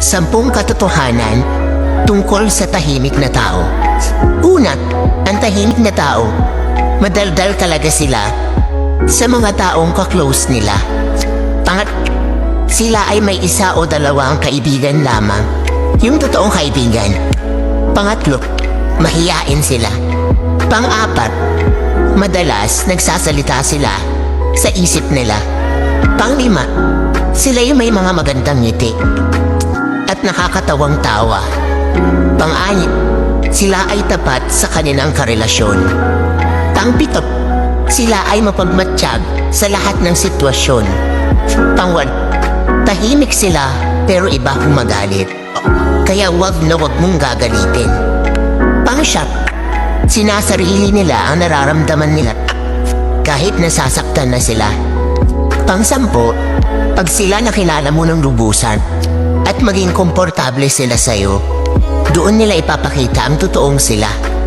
Sampung katotohanan tungkol sa tahimik na tao. Una, ang tahimik na tao, madaldal talaga sila sa mga taong kaklose nila. Pangat, sila ay may isa o dalawang kaibigan lamang. Yung totoong kaibigan. Pangatlo, mahiyain sila. Pang-apat, madalas nagsasalita sila sa isip nila. Panglima, sila yung may mga magandang ngiti at nakakatawang tawa. Pang-anim, sila ay tapat sa kanilang karelasyon. Pang-pito, sila ay mapagmatsyag sa lahat ng sitwasyon. Pangwad, tahimik sila pero iba kung magalit. Kaya wag na wag mong gagalitin. Pang-shot, sinasarili nila ang nararamdaman nila kahit nasasaktan na sila. Pang-sampo, pag sila nakilala mo ng lubusan at maging komportable sila sa'yo, doon nila ipapakita ang totoong sila.